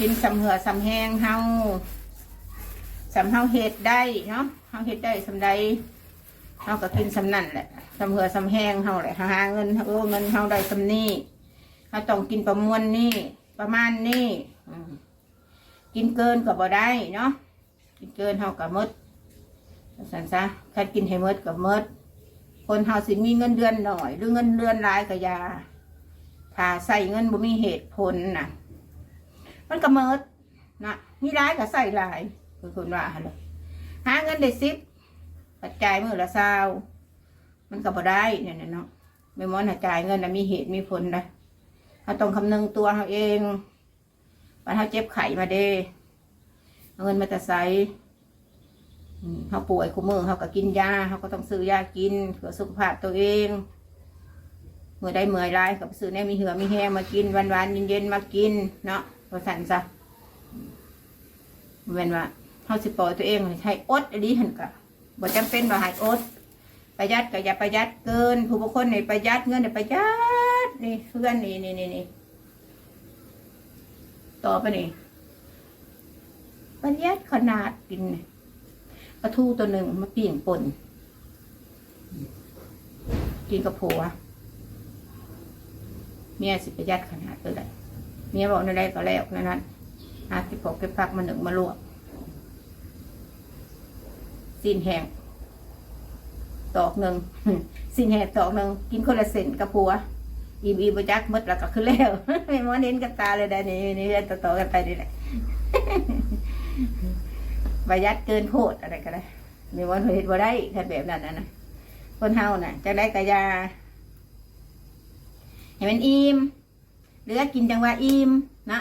กินสำเหือสำแหงเฮาสำเฮาเฮ็ดได้เนาะเฮาเฮ็ดได้สำใดเฮาก็กินสำนั่นแหละสำเหือสำแหงเฮาแหละหาเงินเออเงินเฮาได้สำนี้เฮาต้องกินประมวลนี่ประมาณนี้อืมกินเกินก็บ่ได้เนาะกินเกินเฮาก็มดสันซะใครกินให้มดก็มดคนเฮาสิมีเงินเดือนหน่อย หรือเงินเดือนหลายก็ยาถ้าใส่เงินบ่มีเหตุผลน่ะ มันก็เมิดนะมีร้ายก็ใส่ลายคือคุณว่าหั่นแหละหาเงินได้สิบปัจจัยมือละเศร้ามันก็บ่ได้เนี่ยเนาะไม่มอนหาจ่ายเงินนะมีเหตุมีผลนะเราต้องคำนึงตัวเราเองวันเขาเจ็บไข้มาเด้เอาเงินมาแต่ใส่เขาป่วยคุมือเขาก็กินยาเขาก็ต้องซื้อยากินเพื่อสุขภาพตัวเองเมื่อได้เมื่อยร้ายก็ไปซื้อแน่มีเหือมีแห้งมากินวันวันๆเย็นมากินเนาะ พอสั่นซะเว้นว่าเขาสิปล่อยตัวเองให้อดอันนี้หันกะบ่จำเป็นว่าให้อด ประหยัดก็อย่าประหยัดเกิน ผู้บุคคลในประหยัดเงินในประหยัดนี่เพื่อนนี่นี่นี่นี่ต่อไปนี่ประหยัดขนาดกินปลาทูตัวหนึ่งมาปิ่งป่นกินกับผัวเมียสิประหยัดขนาดเลย เมียบอกในใดก็แล้วนั่นนั้นหาที่ปอกเก็บผักมาหนึ่งมาลวกสิ้นแห้งตอกหนึ่งสิ้นแห้งตอกหนึ่งกินคนละเส้นกับผัวอิ่มอิ่มประจักมดแล้วก็คือแล้วไม่มอเน้นกันตาเลยได้นี่นี่เรื่อต่อๆกันไปนี่แหละประหยัดเกินโพดอะไรก็ได้ม่ว่าเห็นว่าได้ถ้าแบบนั้นนะนะคนเฮาน่ะจะได้กระยาให้มันอิ่ม เดี๋ยวจะกินจังว่าอิ่มนะ